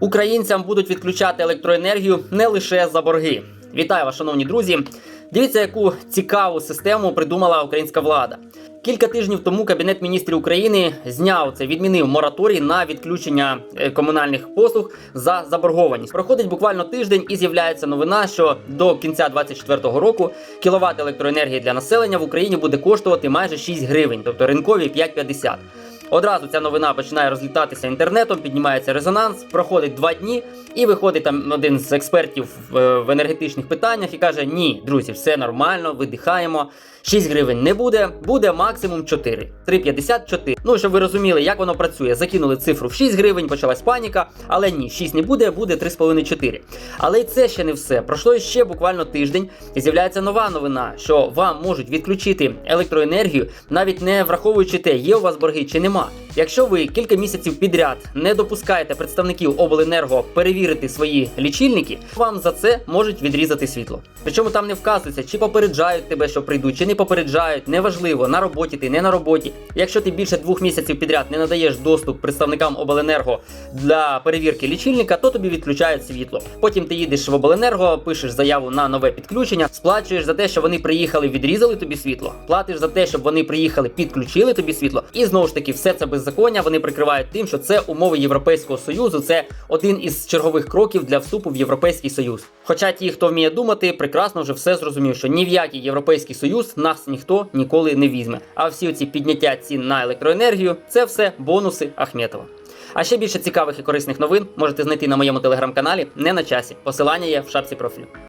Українцям будуть відключати електроенергію не лише за борги. Вітаю вас, шановні друзі. Дивіться, яку цікаву систему придумала українська влада. Кілька тижнів тому Кабінет міністрів України зняв це, відмінив мораторій на відключення е, комунальних послуг за заборгованість. Проходить буквально тиждень і з'являється новина, що до кінця 2024 року кіловат електроенергії для населення в Україні буде коштувати майже 6 гривень, тобто ринкові 5,50. Одразу ця новина починає розлітатися інтернетом, піднімається резонанс, проходить два дні, і виходить там один з експертів в, в енергетичних питаннях і каже: Ні, друзі, все нормально, видихаємо. 6 гривень не буде, буде максимум 4. 3,54. Ну, щоб ви розуміли, як воно працює. Закинули цифру в 6 гривень, почалась паніка, але ні, 6 не буде, буде 3,5-4. Але і це ще не все. Пройшло ще буквально тиждень, і з'являється нова новина, що вам можуть відключити електроенергію, навіть не враховуючи те, є у вас борги чи Ama Якщо ви кілька місяців підряд не допускаєте представників обленерго перевірити свої лічильники, вам за це можуть відрізати світло. Причому там не вказується, чи попереджають тебе, що прийдуть, чи не попереджають. Неважливо, на роботі ти, не на роботі. Якщо ти більше двох місяців підряд не надаєш доступ представникам обленерго для перевірки лічильника, то тобі відключають світло. Потім ти їдеш в обленерго, пишеш заяву на нове підключення, сплачуєш за те, що вони приїхали, відрізали тобі світло. Платиш за те, щоб вони приїхали, підключили тобі світло. І знову ж таки, все це беззаконня. Вони прикривають тим, що це умови Європейського союзу. Це один із чергових кроків для вступу в Європейський Союз. Хоча ті, хто вміє думати, прекрасно вже все зрозумів, що ні в який європейський союз нас ніхто ніколи не візьме. А всі оці підняття цін на електроенергію це все бонуси Ахметова. А ще більше цікавих і корисних новин можете знайти на моєму телеграм-каналі не на часі. Посилання є в шапці профілю.